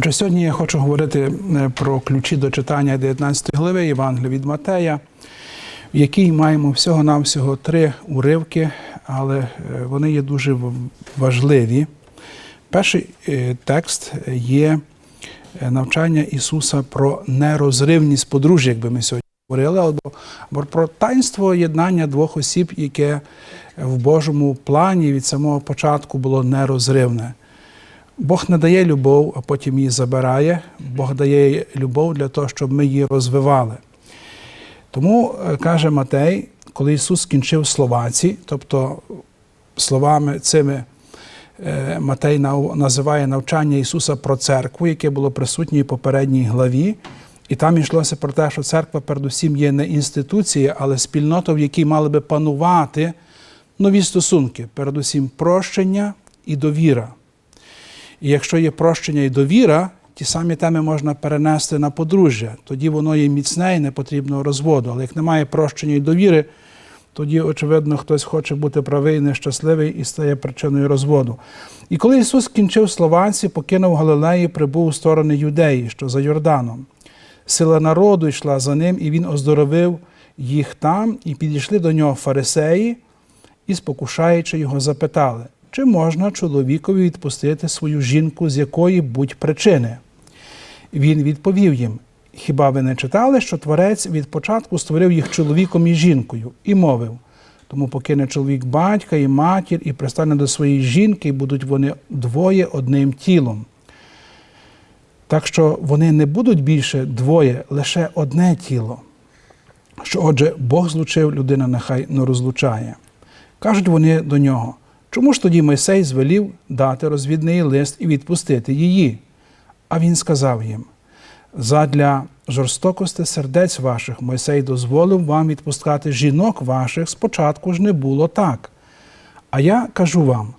Отже, сьогодні я хочу говорити е, про ключі до читання 19 глави Євангелія від Матея, в якій маємо всього-навсього три уривки, але е, вони є дуже важливі. Перший е, текст є навчання Ісуса про нерозривність подружжя, якби ми сьогодні говорили, або про таїнство єднання двох осіб, яке в Божому плані від самого початку було нерозривне. Бог не дає любов, а потім її забирає. Бог дає любов для того, щоб ми її розвивали. Тому е, каже Матей, коли Ісус скінчив словаці, тобто словами цими е, Матей називає навчання Ісуса про церкву, яке було присутнє в попередній главі. І там йшлося про те, що церква передусім є не інституція, але спільнота, в якій мали би панувати нові стосунки, передусім прощення і довіра. І якщо є прощення і довіра, ті самі теми можна перенести на подружжя. Тоді воно є міцне і не потрібно розводу. Але як немає прощення і довіри, тоді, очевидно, хтось хоче бути правий, нещасливий і стає причиною розводу. І коли Ісус скінчив слованці, покинув Галилеї, прибув у сторони Юдеї, що за Йорданом. Сила народу йшла за ним, і він оздоровив їх там, і підійшли до нього фарисеї, і, спокушаючи його, запитали, чи можна чоловікові відпустити свою жінку з якої будь причини. Він відповів їм: Хіба ви не читали, що Творець від початку створив їх чоловіком і жінкою, і мовив: тому покине чоловік батька і матір, і пристане до своєї жінки, і будуть вони двоє одним тілом. Так що вони не будуть більше двоє, лише одне тіло. Що, отже, Бог злучив, людина нехай не розлучає. Кажуть вони до нього, чому ж тоді Мойсей звелів дати розвідний лист і відпустити її? А він сказав їм: задля жорстокості сердець ваших Мойсей дозволив вам відпускати жінок ваших, спочатку ж не було так. А я кажу вам: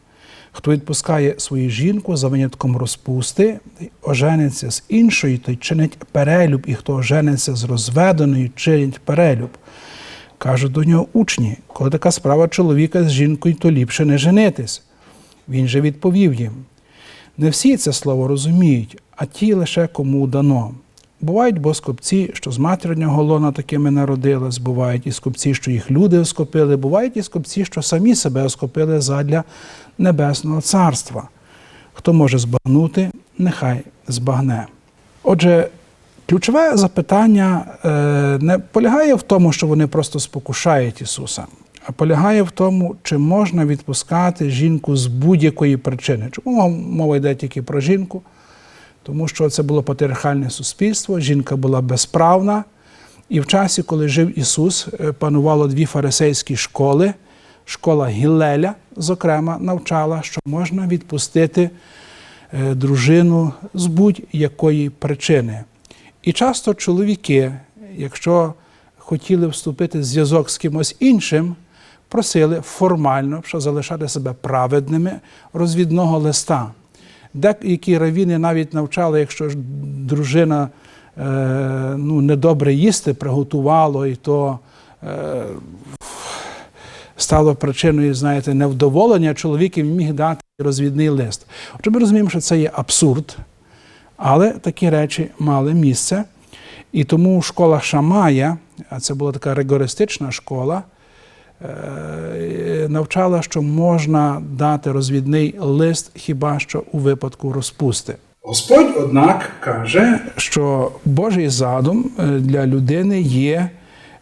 хто відпускає свою жінку за винятком розпусти, ожениться з іншою, той чинить перелюб, і хто ожениться з розведеною, чинить перелюб. Кажуть до нього учні, коли така справа чоловіка з жінкою, то ліпше не женитись. Він же відповів їм: не всі це слово розуміють, а ті лише кому дано. Бувають бо скопці, що з материнього лона такими народились, бувають і скопці, що їх люди оскопили, бувають і скопці, що самі себе оскопили задля Небесного Царства. Хто може збагнути, нехай збагне. Отже, ключове запитання е, не полягає в тому, що вони просто спокушають Ісуса, а полягає в тому, чи можна відпускати жінку з будь-якої причини. Чому мова йде тільки про жінку? Тому що це було патріархальне суспільство, жінка була безправна. І в часі, коли жив Ісус, е, панувало дві фарисейські школи. Школа Гілеля, зокрема, навчала, що можна відпустити е, дружину з будь-якої причини. І часто чоловіки, якщо хотіли вступити в зв'язок з кимось іншим, просили формально, що залишати себе праведними, розвідного листа. Деякі равіни навіть навчали, якщо ж дружина е, ну, недобре їсти приготувало, і то е, стало причиною, знаєте, невдоволення чоловіків міг дати розвідний лист. Отже, ми розуміємо, що це є абсурд, але такі речі мали місце. І тому школа Шамая, а це була така ригористична школа, е, навчала, що можна дати розвідний лист хіба що у випадку розпусти. Господь, однак, каже, що Божий задум е, для людини є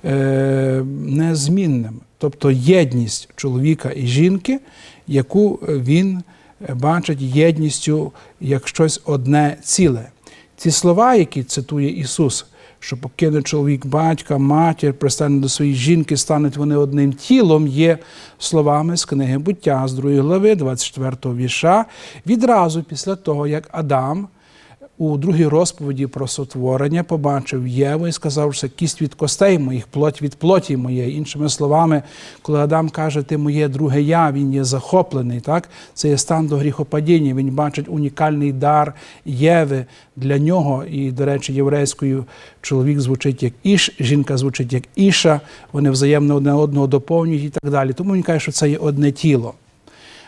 е, незмінним, тобто єдність чоловіка і жінки, яку він е, бачить єдністю як щось одне ціле. Ці слова, які цитує Ісус, що покине чоловік батька, матір, пристане до своєї жінки, стануть вони одним тілом, є словами з книги буття з 2 глави, 24 вірша, відразу після того, як Адам у другій розповіді про сотворення побачив Єву і сказав, що кість від костей моїх, плоть від плоті моєї. Іншими словами, коли Адам каже, ти моє друге я, він є захоплений. Так? Це є стан до гріхопадіння. Він бачить унікальний дар Єви для нього. І, до речі, єврейською чоловік звучить як іш, жінка звучить як іша, вони взаємно одне одного доповнюють і так далі. Тому він каже, що це є одне тіло.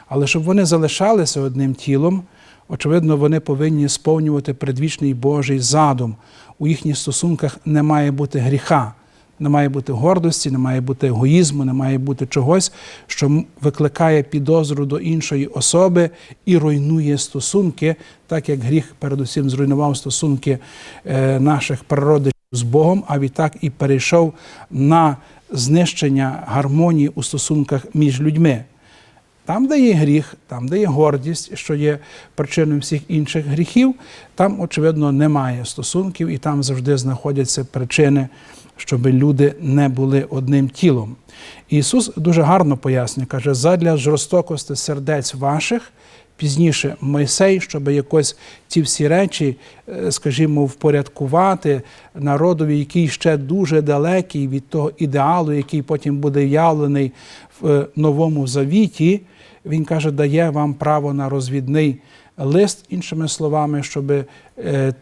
Але щоб вони залишалися одним тілом, Очевидно, вони повинні сповнювати предвічний Божий задум. У їхніх стосунках не має бути гріха, не має бути гордості, не має бути егоїзму, не має бути чогось, що викликає підозру до іншої особи і руйнує стосунки, так як гріх передусім зруйнував стосунки е, наших прародичів з Богом, а відтак і перейшов на знищення гармонії у стосунках між людьми. Там, де є гріх, там, де є гордість, що є причиною всіх інших гріхів, там, очевидно, немає стосунків, і там завжди знаходяться причини, щоб люди не були одним тілом. Ісус дуже гарно пояснює, каже, задля жорстокості сердець ваших. Пізніше Мойсей, щоб якось ці всі речі, е, скажімо, впорядкувати народові, який ще дуже далекий від того ідеалу, який потім буде явлений в е, новому завіті, він каже, дає вам право на розвідний лист, іншими словами, щоб е,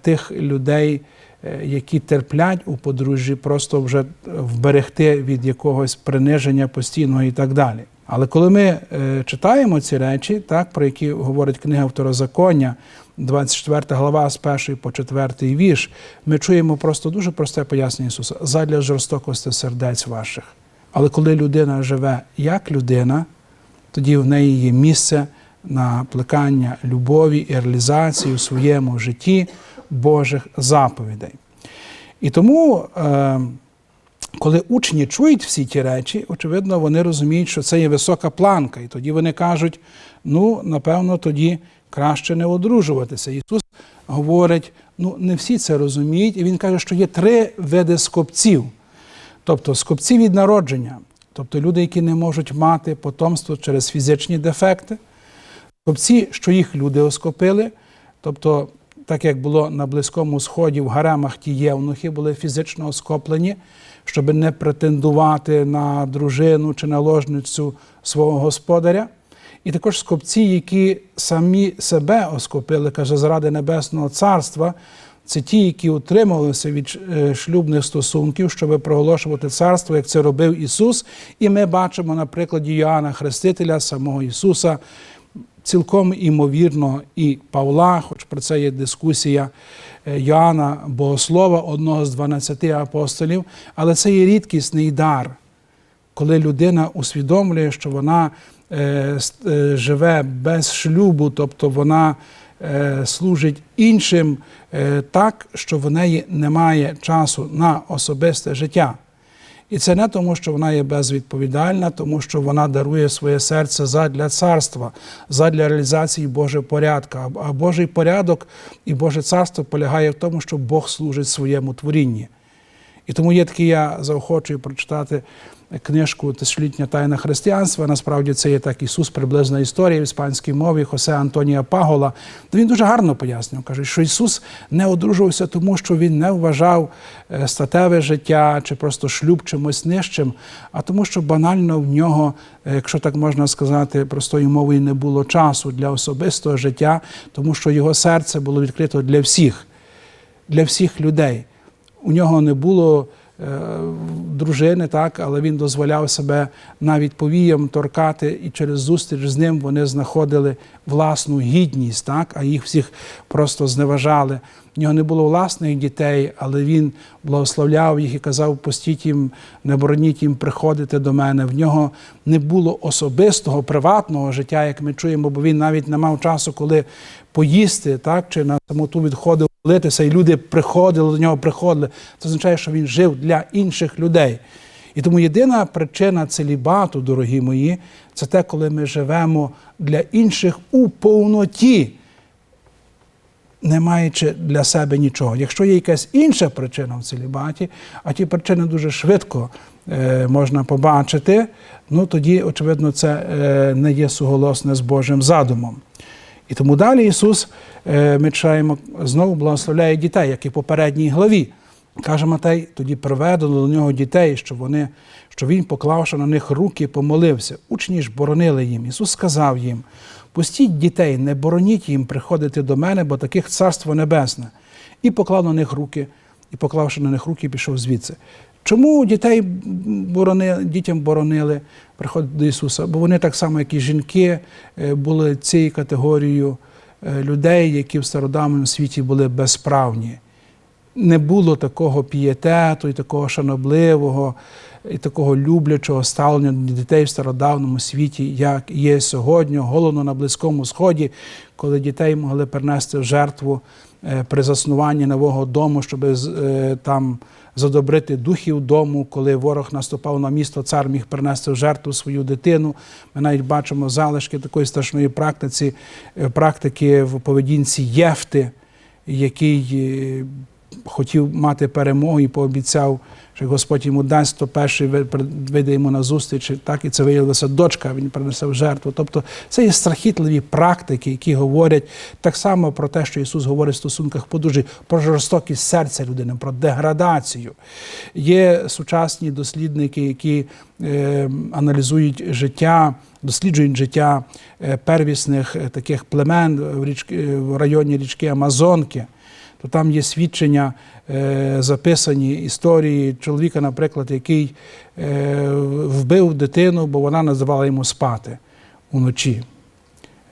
тих людей, е, які терплять у подружжі, просто вже вберегти від якогось приниження постійного і так далі. Але коли ми е, читаємо ці речі, так, про які говорить книга Второзаконня, 24 глава з 1 по 4 вірш, ми чуємо просто дуже просте пояснення Ісуса задля жорстокості сердець ваших. Але коли людина живе як людина, тоді в неї є місце на плекання любові і реалізації у своєму житті Божих заповідей. І тому, е, коли учні чують всі ті речі, очевидно, вони розуміють, що це є висока планка, і тоді вони кажуть: ну, напевно, тоді краще не одружуватися. Ісус говорить, ну не всі це розуміють, і Він каже, що є три види скопців. Тобто скопці від народження, тобто люди, які не можуть мати потомство через фізичні дефекти, скопці, що їх люди оскопили, тобто, так як було на Близькому Сході, в гаремах ті євнухи були фізично оскоплені, щоб не претендувати на дружину чи наложницю свого господаря. І також скопці, які самі себе оскопили, каже, заради Небесного Царства, це ті, які утримувалися від е, шлюбних стосунків, щоб проголошувати царство, як це робив Ісус. І ми бачимо на прикладі Йоанна Хрестителя, самого Ісуса, цілком імовірно і Павла, хоч про це є дискусія е, Йоанна Богослова, одного з 12 апостолів, але це є рідкісний дар, коли людина усвідомлює, що вона е, живе без шлюбу, тобто вона служить іншим е, так, що в неї немає часу на особисте життя. І це не тому, що вона є безвідповідальна, тому що вона дарує своє серце задля царства, задля реалізації Божого порядка. А Божий порядок і Боже царство полягає в тому, що Бог служить своєму творінні. І тому є такі, я заохочую прочитати книжку Тисячолітня тайна християнства. Насправді це є так Ісус, приблизна історія в іспанській мові Хосе Антонія Пагола. Він дуже гарно пояснював, каже, що Ісус не одружувався, тому що Він не вважав е, статеве життя чи просто шлюб чимось нижчим, а тому, що банально в нього, е, якщо так можна сказати, простою мовою не було часу для особистого життя, тому що його серце було відкрито для всіх, для всіх людей. У нього не було дружини, так, але він дозволяв себе навіть повіям торкати, і через зустріч з ним вони знаходили власну гідність, так, а їх всіх просто зневажали. У нього не було власних дітей, але він благословляв їх і казав: постіть їм, не бороніть їм приходити до мене. В нього не було особистого, приватного життя, як ми чуємо, бо він навіть не мав часу, коли поїсти, так, чи на самоту відходив молитися, і люди приходили до нього, приходили. Це означає, що він жив для інших людей. І тому єдина причина целібату, дорогі мої, це те, коли ми живемо для інших у повноті, не маючи для себе нічого. Якщо є якась інша причина в целібаті, а ті причини дуже швидко е, можна побачити, ну тоді, очевидно, це е, не є суголосне з Божим задумом. І тому далі Ісус, е, ми читаємо, знову благословляє дітей, як і в попередній главі. Каже Матей, тоді приведено до нього дітей, що вони, що він, поклавши на них руки, помолився. Учні ж боронили їм. Ісус сказав їм: пустіть дітей, не бороніть їм приходити до мене, бо таких царство небесне. І поклав на них руки, і поклавши на них руки, пішов звідси. Чому дітей боронили, дітям боронили приходити до Ісуса? Бо вони так само, як і жінки, е, були цією категорією е, людей, які в стародавньому світі були безправні. Не було такого пієтету і такого шанобливого, і такого люблячого ставлення до дітей в стародавньому світі, як є сьогодні, головно на Близькому Сході, коли дітей могли принести в жертву при заснуванні нового дому, щоб е, там задобрити духів дому, коли ворог наступав на місто, цар міг принести в жертву свою дитину. Ми навіть бачимо залишки такої страшної практиці, е, практики в поведінці Єфти, який е, хотів мати перемогу і пообіцяв, що Господь йому дасть, то перший ви- вийде йому на зустріч. Так і це виявилася дочка, він принесе в жертву. Тобто це є страхітливі практики, які говорять так само про те, що Ісус говорить в стосунках подружжя, про жорстокість серця людини, про деградацію. Є сучасні дослідники, які е, аналізують життя, досліджують життя е, первісних е, таких племен в, річки, в районі річки Амазонки то там є свідчення, е, записані історії чоловіка, наприклад, який е, вбив дитину, бо вона називала йому спати уночі.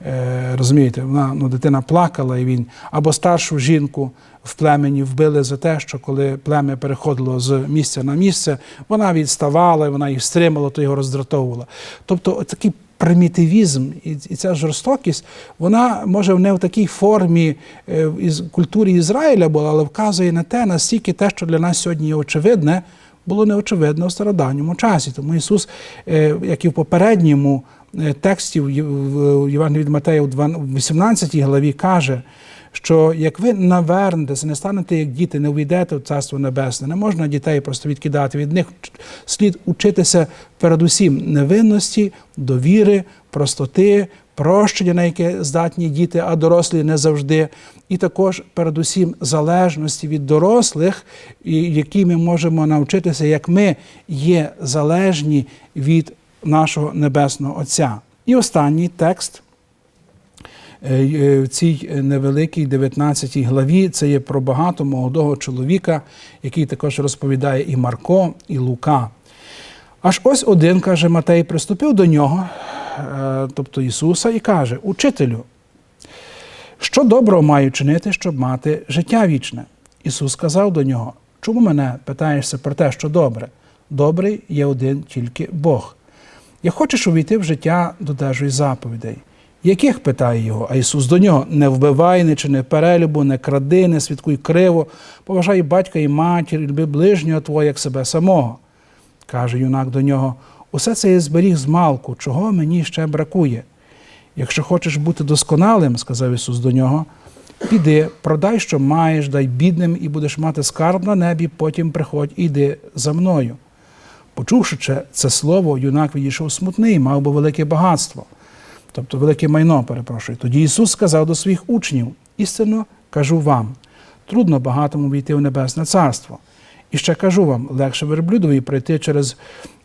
Е, розумієте, вона, ну, дитина плакала, і він або старшу жінку в племені вбили за те, що коли плем'я переходило з місця на місце, вона відставала, вона їх стримала, то його роздратовувала. Тобто, такий примітивізм і, ця жорстокість, вона може не в такій формі е, із культурі Ізраїля була, але вказує на те, наскільки те, що для нас сьогодні є очевидне, було неочевидно в стародавньому часі. Тому Ісус, е, як і в попередньому е, тексті в Євангелії від Матея в 18 главі каже, що як ви навернетеся, не станете як діти, не увійдете в Царство Небесне, не можна дітей просто відкидати. Від них слід учитися передусім невинності, довіри, простоти, прощення, на яке здатні діти, а дорослі не завжди. І також передусім залежності від дорослих, які ми можемо навчитися, як ми є залежні від нашого Небесного Отця. І останній текст в цій невеликій 19 главі це є про багато молодого чоловіка, який також розповідає і Марко, і Лука. Аж ось один, каже Матей, приступив до нього, е, тобто Ісуса, і каже: Учителю, що доброго маю чинити, щоб мати життя вічне? Ісус сказав до нього: Чому мене питаєшся про те, що добре? Добрий є один тільки Бог. Як хочеш увійти в життя, додержуй заповідей. Яких питає його? А Ісус до нього: не вбивай, не чини перелюбу, не кради, не свідкуй криво, поважай батька і матір, і люби ближнього твого, як себе самого. Каже юнак до нього: Усе це я зберіг з малку, чого мені ще бракує. Якщо хочеш бути досконалим, сказав Ісус до нього, піди, продай, що маєш, дай бідним, і будеш мати скарб на небі, потім приходь і йди за мною. Почувши це слово, юнак відійшов смутний, мав би велике багатство, тобто велике майно, перепрошую. Тоді Ісус сказав до своїх учнів: істинно кажу вам, трудно багатому війти в Небесне Царство. І ще кажу вам, легше верблюдові пройти через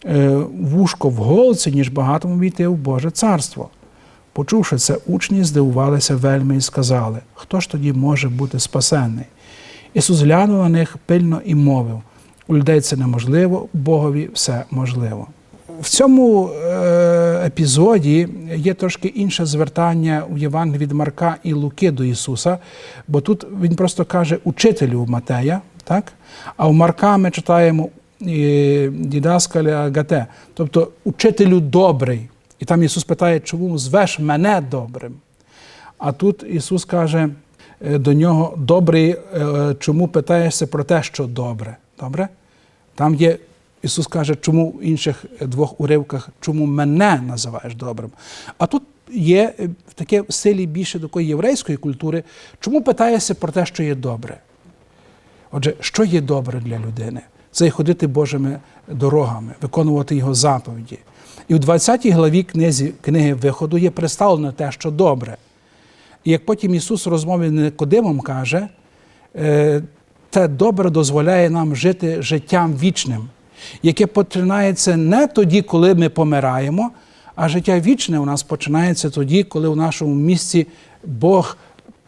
е, вушко в голці, ніж багатому війти в Боже Царство. Почувши це, учні здивувалися вельми і сказали, хто ж тоді може бути спасенний? Ісус глянув на них пильно і мовив: у людей це неможливо, Богові все можливо. В цьому е, епізоді є трошки інше звертання у Євангелії від Марка і Луки до Ісуса, бо тут він просто каже учителю Матея, так? а у Марка ми читаємо е, дідаскаля Гате, тобто учителю добрий. І там Ісус питає, чому звеш мене добрим? А тут Ісус каже е, до нього: добрий, чому питаєшся про те, що добре? Добре? Там є, Ісус каже, чому в інших двох уривках, чому мене називаєш добрим. А тут є е, таке в силі більше такої єврейської культури, чому питаєшся про те, що є добре? Отже, що є добре для людини? Це ходити Божими дорогами, виконувати Його заповіді. І у 20 главі книзі, книги Виходу є представлено те, що добре. І як потім Ісус в розмові з Никодимом каже, е, те добре дозволяє нам жити життям вічним, яке починається не тоді, коли ми помираємо, а життя вічне у нас починається тоді, коли в нашому місці Бог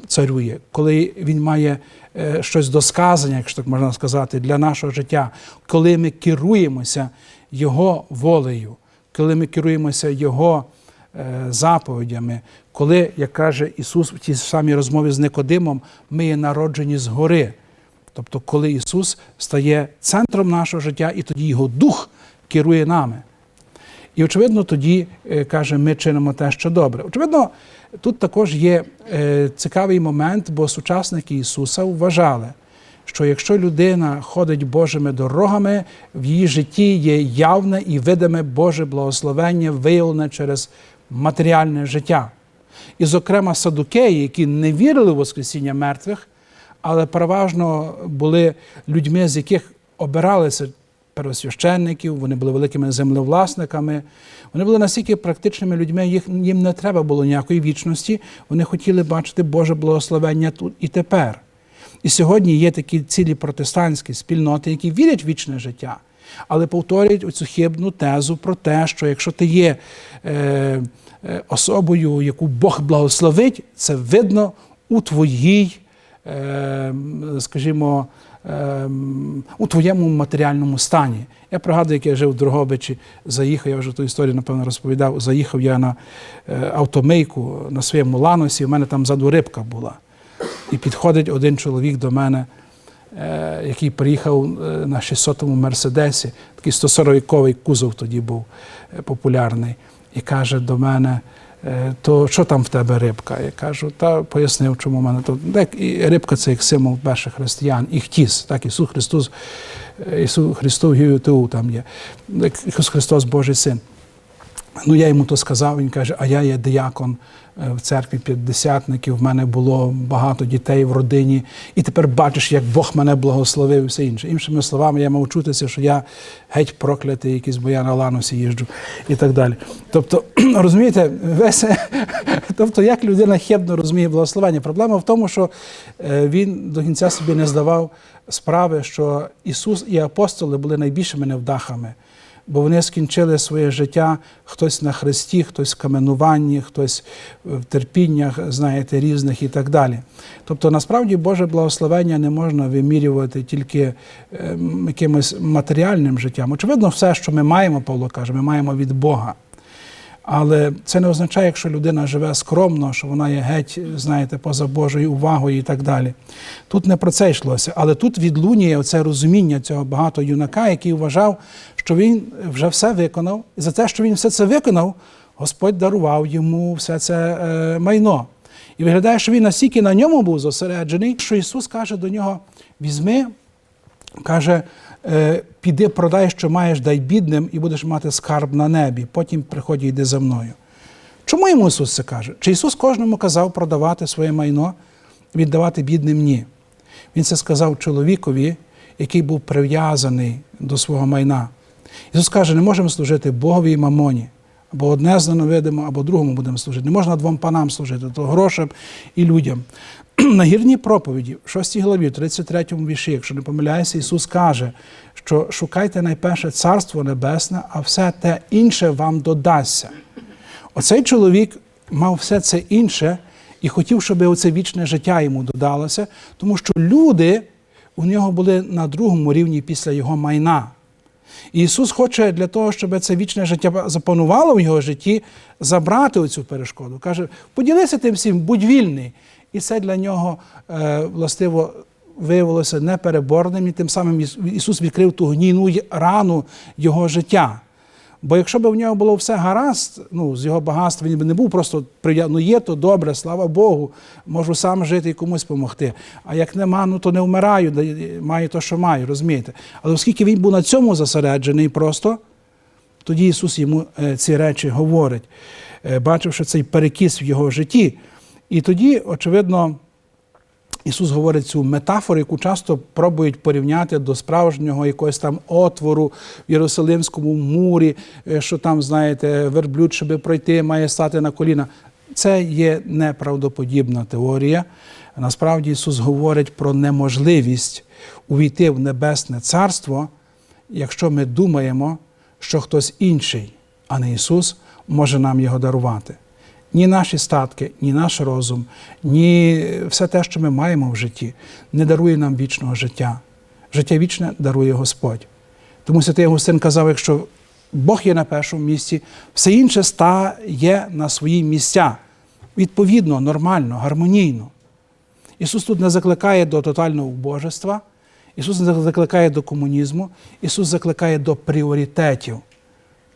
царює, коли Він має е, щось до сказання, якщо так можна сказати, для нашого життя, коли ми керуємося Його волею, коли ми керуємося Його е, заповідями, коли, як каже Ісус в тій самій розмові з Никодимом, ми є народжені згори. Тобто, коли Ісус стає центром нашого життя, і тоді Його Дух керує нами. І, очевидно, тоді е, каже, ми чинимо те, що добре. Очевидно, тут також є е, цікавий момент, бо сучасники Ісуса вважали, що якщо людина ходить Божими дорогами, в її житті є явне і видиме Боже благословення, виявлене через матеріальне життя. І, зокрема, садукеї, які не вірили в Воскресіння мертвих, але переважно були людьми, з яких обиралися первосвященників, вони були великими землевласниками. Вони були настільки практичними людьми, їх, їм не треба було ніякої вічності. Вони хотіли бачити Боже благословення тут і тепер. І сьогодні є такі цілі протестантські спільноти, які вірять в вічне життя, але повторюють оцю хибну тезу про те, що якщо ти є е, е, особою, яку Бог благословить, це видно у твоїй, скажімо, е, у твоєму матеріальному стані. Я пригадую, як я жив в Дрогобичі, заїхав, я вже ту історію, напевно, розповідав. Заїхав я на е, автомийку на своєму ланосі, у мене там ззаду рибка була. І підходить один чоловік до мене, е, який приїхав е, на 600-му Мерседесі, такий 140-ковий кузов тоді був популярний, і каже до мене, то що там в тебе рибка? Я кажу, та пояснив, чому в мене тут. Рибка це як символ перших християн, і хтіс, так, Ісус Христос, е, Ісус Христос Гіотеу там є, Ісус Христос Божий Син. Ну, я йому то сказав, він каже, а я є диякон е, в церкві п'ятдесятників, в мене було багато дітей в родині, і тепер бачиш, як Бог мене благословив і все інше. Іншими словами, я мав чутися, що я геть проклятий, якийсь, бо я на ланусі їжджу і так далі. Тобто, розумієте, весь, тобто, як людина хибно розуміє благословення. Проблема в тому, що е, він до кінця собі не здавав справи, що Ісус і апостоли були найбільшими невдахами бо вони скінчили своє життя хтось на хресті, хтось в каменуванні, хтось в терпіннях, знаєте, різних і так далі. Тобто, насправді, Боже благословення не можна вимірювати тільки ем, якимось матеріальним життям. Очевидно, все, що ми маємо, Павло каже, ми маємо від Бога. Але це не означає, якщо людина живе скромно, що вона є геть, знаєте, поза Божою увагою і так далі. Тут не про це йшлося. Але тут відлунює оце розуміння цього багато юнака, який вважав, що він вже все виконав. І за те, що він все це виконав, Господь дарував йому все це е, майно. І виглядає, що він настільки на ньому був зосереджений, що Ісус каже до нього: візьми, каже, е, піди, продай, що маєш, дай бідним, і будеш мати скарб на небі. Потім приходь і йди за мною. Чому йому Ісус це каже? Чи Ісус кожному казав продавати своє майно, віддавати бідним? Ні. Він це сказав чоловікові, який був прив'язаний до свого майна. Ісус каже, не можемо служити Богові і мамоні. Або одне зненавидимо, або другому будемо служити. Не можна двом панам служити, то грошам і людям. На гірній проповіді, в 6 главі, 33 вірші, якщо не помиляюся, Ісус каже, що шукайте найперше Царство Небесне, а все те інше вам додасться. Оцей чоловік мав все це інше і хотів, щоб оце вічне життя йому додалося, тому що люди у нього були на другому рівні після його майна. І Ісус хоче для того, щоб це вічне життя запанувало в його житті, забрати оцю перешкоду. Каже, поділися тим всім, будь вільний. І це для нього е, властиво виявилося непереборним, і тим самим Ісус відкрив ту гнійну рану його життя. Бо якщо б в нього було все гаразд, ну, з його багатства, він би не був просто ну є, то добре, слава Богу, можу сам жити і комусь допомогти. А як нема, ну то не вмираю, маю то, що маю, розумієте? Але оскільки він був на цьому зосереджений просто, тоді Ісус йому е, ці речі говорить, е, бачивши цей перекіс в його житті. І тоді, очевидно, Ісус говорить цю метафору, яку часто пробують порівняти до справжнього якогось там отвору в Єрусалимському мурі, е, що там, знаєте, верблюд, щоб пройти, має стати на коліна. Це є неправдоподібна теорія. Насправді Ісус говорить про неможливість увійти в Небесне Царство, якщо ми думаємо, що хтось інший, а не Ісус, може нам його дарувати ні наші статки, ні наш розум, ні все те, що ми маємо в житті, не дарує нам вічного життя. Життя вічне дарує Господь. Тому Святий Августин казав, якщо Бог є на першому місці, все інше стає на свої місця. Відповідно, нормально, гармонійно. Ісус тут не закликає до тотального убожества, Ісус не закликає до комунізму, Ісус закликає до пріоритетів,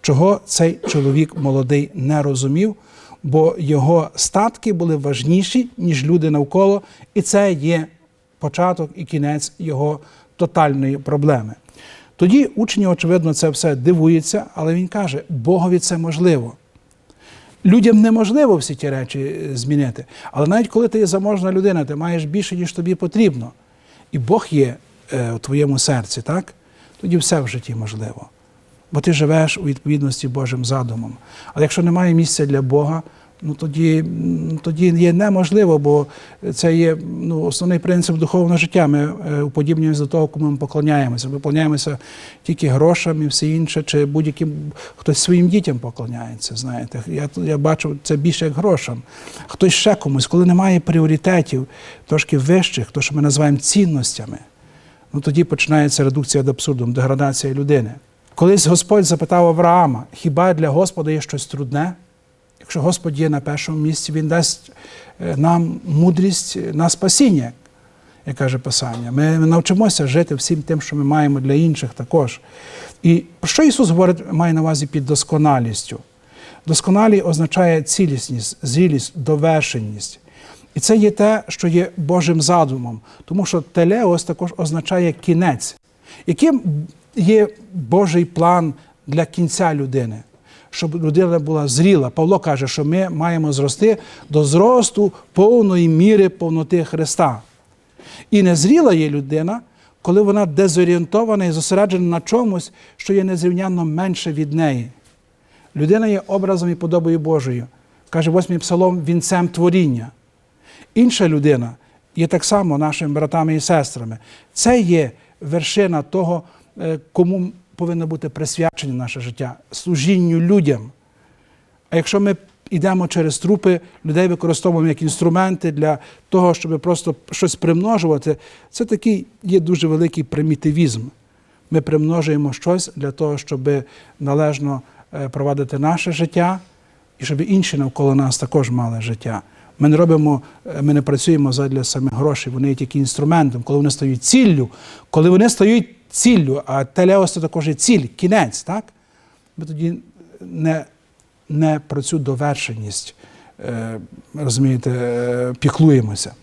чого цей чоловік молодий не розумів, бо його статки були важніші, ніж люди навколо, і це є початок і кінець його тотальної проблеми. Тоді учні, очевидно, це все дивуються, але він каже: Богові це можливо. Людям неможливо всі ті речі е, змінити. Але навіть коли ти є заможна людина, ти маєш більше, ніж тобі потрібно. І Бог є е, у твоєму серці, так? Тоді все в житті можливо. Бо ти живеш у відповідності Божим задумом. Але якщо немає місця для Бога, ну тоді, тоді є неможливо, бо це є ну, основний принцип духовного життя. Ми е, уподібнюємося до того, кому ми поклоняємося. Ми поклоняємося тільки грошам і все інше, чи будь-яким хтось своїм дітям поклоняється. Знаєте, я, я бачу це більше як грошам. Хтось ще комусь, коли немає пріоритетів, трошки вищих, то що ми називаємо цінностями. Ну тоді починається редукція до абсурду, деградація людини. Колись Господь запитав Авраама: хіба для Господа є щось трудне? Якщо Господь є на першому місці, Він дасть е, нам мудрість на спасіння, як каже Писання. Ми навчимося жити всім тим, що ми маємо для інших також. І що Ісус говорить, має на увазі під досконалістю? Досконалі означає цілісність, зрілість, довершеність. І це є те, що є Божим задумом, тому що телеос також означає кінець. Яким є Божий план для кінця людини? Щоб людина була зріла. Павло каже, що ми маємо зрости до зросту повної міри повноти Христа. І незріла є людина, коли вона дезорієнтована і зосереджена на чомусь, що є незрівнянно менше від неї. Людина є образом і подобою Божою. Каже восьмий псалом вінцем творіння. Інша людина є так само нашими братами і сестрами. Це є вершина того, кому повинно бути присвячене наше життя, служінню людям. А якщо ми йдемо через трупи, людей використовуємо як інструменти для того, щоб просто щось примножувати, це такий є дуже великий примітивізм. Ми примножуємо щось для того, щоб належно е, провадити наше життя і щоб інші навколо нас також мали життя. Ми не робимо, е, ми не працюємо задля самих грошей, вони є тільки інструментом, коли вони стають ціллю, коли вони стають ціллю, а телеос це також є ціль, кінець, так? Ми тоді не, не про цю довершеність, е, розумієте, е, піклуємося.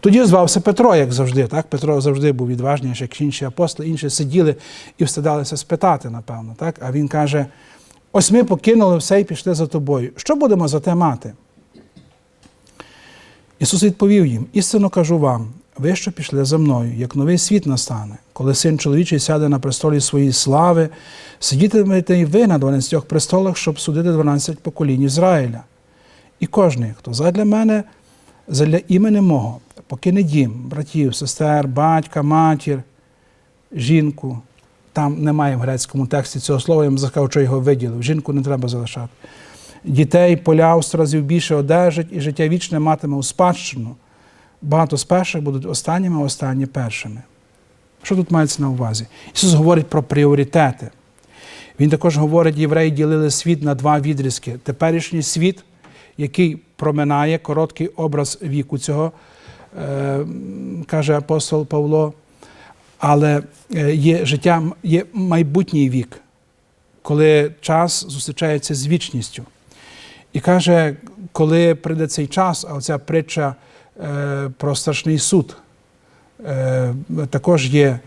Тоді звався Петро, як завжди. Так? Петро завжди був відважніший, як інші апостоли, інші сиділи і встидалися спитати, напевно. Так? А він каже: ось ми покинули все і пішли за тобою. Що будемо за те мати? Ісус відповів їм: істинно кажу вам, ви що пішли за мною, як новий світ настане, коли син чоловічий сяде на престолі своєї слави, сидітимете і ви на 12 престолах, щоб судити 12 поколінь Ізраїля. І кожний, хто задля мене, задля імені мого, покине дім, братів, сестер, батька, матір, жінку. Там немає в грецькому тексті цього слова, я вам сказав, що його виділив. Жінку не треба залишати. Дітей, поля, остразів більше одержать, і життя вічне матиме у спадщину. Багато з перших будуть останніми, а останні першими. Що тут мається на увазі? Ісус говорить про пріоритети. Він також говорить, євреї ділили світ на два відрізки. Теперішній світ, який проминає короткий образ віку цього, е, каже апостол Павло, але е, є життя, є майбутній вік, коли час зустрічається з вічністю. І каже, коли прийде цей час, а оця притча про страшний суд е, також є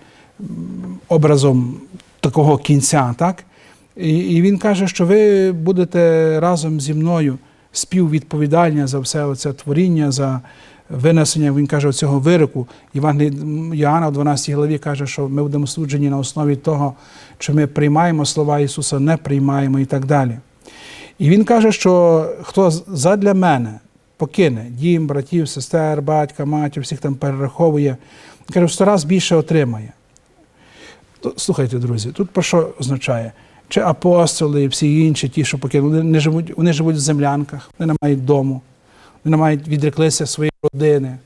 образом такого кінця, так? І, він каже, що ви будете разом зі мною співвідповідальні за все оце творіння, за винесення, він каже, цього вироку. Євангелій Йоанна в 12 главі каже, що ми будемо суджені на основі того, чи ми приймаємо слова Ісуса, не приймаємо і так далі. І він каже, що хто задля мене покине дім, братів, сестер, батька, матір, всіх там перераховує, каже, в сто раз більше отримає. Слухайте, друзі, тут про що означає? Чи апостоли і всі інші, ті, що покинули, вони живуть, вони живуть в землянках, вони не мають дому, вони не мають відреклися своєї родини.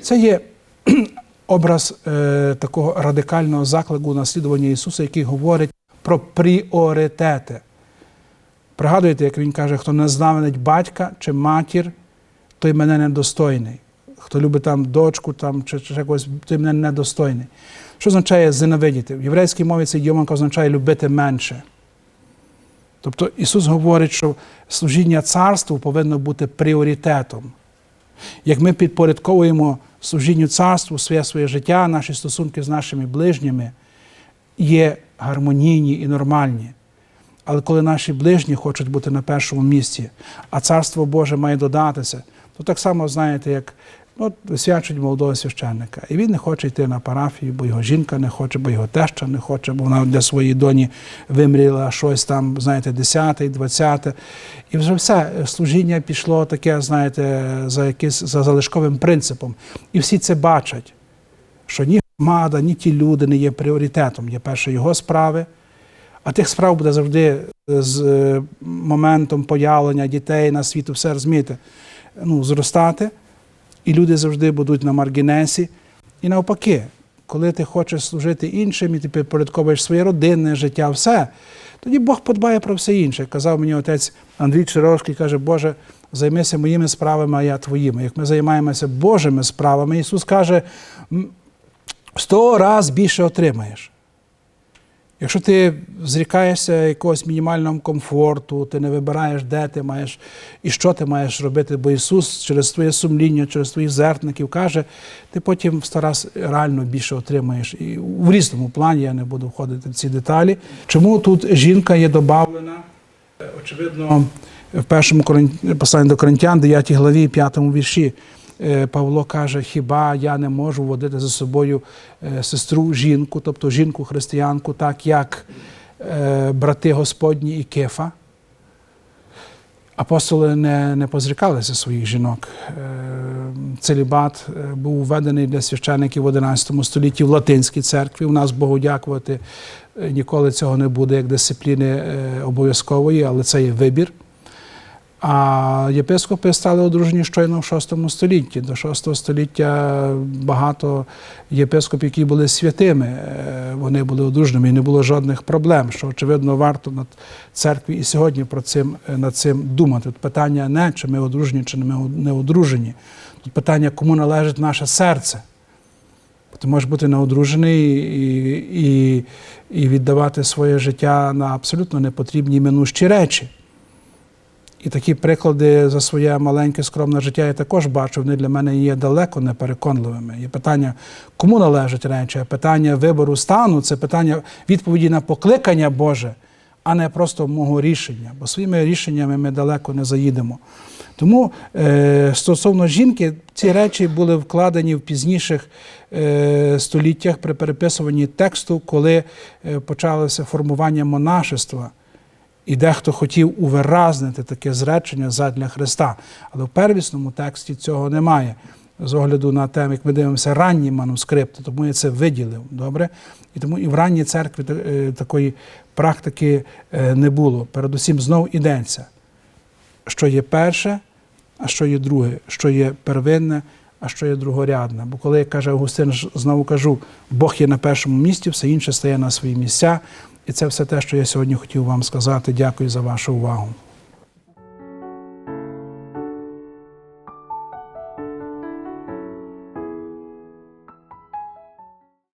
Це є образ е, такого радикального заклику наслідування Ісуса, який говорить про пріоритети. Пригадуєте, як він каже, хто не знавенить батька чи матір, той мене недостойний. Хто любить там дочку там, чи, чи якось, той мене недостойний. Що означає зненавидіти? В єврейській мові цей йоманка означає любити менше. Тобто Ісус говорить, що служіння царству повинно бути пріоритетом. Як ми підпорядковуємо служінню царству своє своє життя, наші стосунки з нашими ближніми є гармонійні і нормальні. Але коли наші ближні хочуть бути на першому місці, а царство Боже має додатися, то так само знаєте, як от, висвячують молодого священника. І він не хоче йти на парафію, бо його жінка не хоче, бо його теща не хоче, бо вона для своєї доні вимріла щось там, знаєте, 10, 20. І вже все служіння пішло таке, знаєте, за якийсь за залишковим принципом. І всі це бачать, що ні громада, ні ті люди не є пріоритетом. Є перше його справи. А тих справ буде завжди з е, моментом появлення дітей на світу, все розумієте, ну, зростати. І люди завжди будуть на маргінесі. І навпаки, коли ти хочеш служити іншим, і ти підпорядковуєш своє родинне життя, все, тоді Бог подбає про все інше. Казав мені отець Андрій Чаровський, каже, Боже, займися моїми справами, а я твоїми. Як ми займаємося Божими справами, Ісус каже, сто раз більше отримаєш. Якщо ти зрікаєшся якогось мінімального комфорту, ти не вибираєш, де ти маєш і що ти маєш робити, бо Ісус через твоє сумління, через твоїх зертників каже, ти потім в сто раз реально більше отримаєш. І в різному плані я не буду входити в ці деталі. Чому тут жінка є додавлена? Очевидно, в першому посланні до Коринтян, 9 главі, 5 вірші. Е, Павло каже, хіба я не можу водити за собою е, сестру жінку, тобто жінку християнку, так як е, брати Господні і Кефа. Апостоли не, не позрікалися своїх жінок. Целібат був введений для священиків в 11 столітті в латинській церкві. У нас Богу дякувати ніколи цього не буде як дисципліни обов'язкової, але це є вибір. А єпископи стали одружені щойно в VI столітті. До VI століття багато єпископів, які були святими, е, вони були одруженими і не було жодних проблем. Що очевидно варто над церкві і сьогодні про цим е, над цим думати. Тут питання не чи ми одружені, чи ми не одружені. Тут питання, кому належить наше серце. Ти можеш бути неодружений і, і, і віддавати своє життя на абсолютно непотрібні минущі речі. І такі приклади за своє маленьке скромне життя я також бачу. Вони для мене є далеко не переконливими. Є питання, кому належать речі, питання вибору стану це питання відповіді на покликання Боже, а не просто мого рішення. Бо своїми рішеннями ми далеко не заїдемо. Тому е, стосовно жінки, ці речі були вкладені в пізніших е, століттях при переписуванні тексту, коли е, почалося формування монашества. І дехто хотів увиразнити таке зречення задля Христа. Але в первісному тексті цього немає. З огляду на те, як ми дивимося ранні манускрипти, тому я це виділив. Добре? І тому і в ранній церкві е, такої практики е, не було. Передусім знову йдеться, що є перше, а що є друге, що є первинне, а що є другорядне. Бо коли каже Августин, знову кажу, Бог є на першому місці, все інше стає на свої місця. І це все те, що я сьогодні хотів вам сказати. Дякую за вашу увагу.